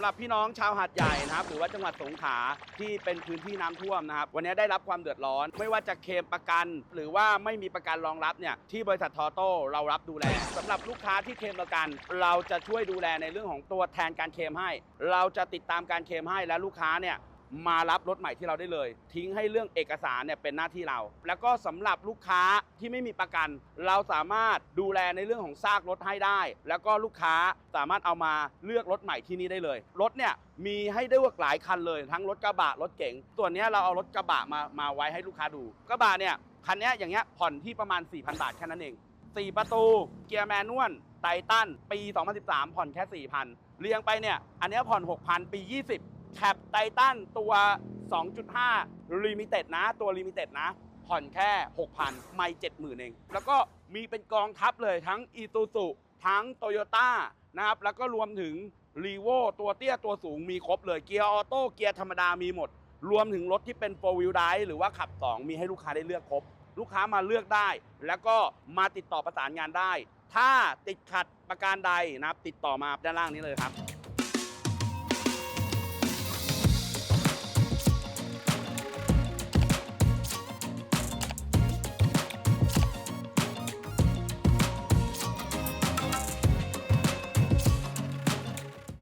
ำหรับพี่น้องชาวหาดใหญ่นะครับ หรือว่าจังหวัดสงขลาที่เป็นพื้นที่น้ำท่วมนะครับ วันนี้ได้รับความเดือดร้อน ไม่ว่าจะเคลมประกัน หรือว่าไม่มีประกันรองรับเนี่ยที่บริษัททอโต้เรารับดูแลสำหรับลูกค้าที่เคลมประกัน เราจะช่วยดูแลในเรื่องของตัวแทนการเคลมให้ เราจะติดตามการเคลมให้และลูกค้าเนี่ย มารับรถใหม่ที่เราได้เลย ทิ้งให้เรื่องเอกสารเนี่ยเป็นหน้าที่เรา แล้วก็สำหรับลูกค้าที่ไม่มีประกัน เราสามารถดูแลในเรื่องของซากรถให้ได้ แล้วก็ลูกค้าสามารถเอามาเลือกรถใหม่ที่นี่ได้เลย รถเนี่ยมีให้ได้เลือกหลายคันเลย ทั้งรถกระบะรถเก๋งส่วนเนี้ยเราเอารถกระบะมามาไว้ให้ลูกค้าดู กระบะเนี่ยคันเนี้ยอย่างเงี้ยผ่อนที่ประมาณ 4,000 บาทแค่นั้นเอง 4 ประตูเกียร์แมนนวลไททันปี 2013 ผ่อนแค่ 4,000 เรียงไปเนี่ย อันเนี้ยผ่อน 6,000 ปี 20 แคปไททันตัว 2.5 ลิมิเต็ดนะ ตัวลิมิเต็ดนะ ผ่อนแค่ 6,000 ไม่ 70,000 เอง แล้วก็มีเป็นกองทัพเลยทั้งอีตูซุทั้งโตโยต้านะครับ แล้วก็รวมถึงรีโวตัวเตี้ยตัวสูงมีครบเลยเกียร์ออโต้เกียร์ธรรมดามีหมด รวมถึงรถที่เป็น4 wheel drive หรือว่าขับ 2 มีให้ลูกค้าได้เลือกครบ ลูกค้ามาเลือกได้ แล้วก็มาติดต่อประสานงานได้ ถ้าติดขัดประการใดนะครับ ติดต่อมาด้านล่างนี้เลยครับ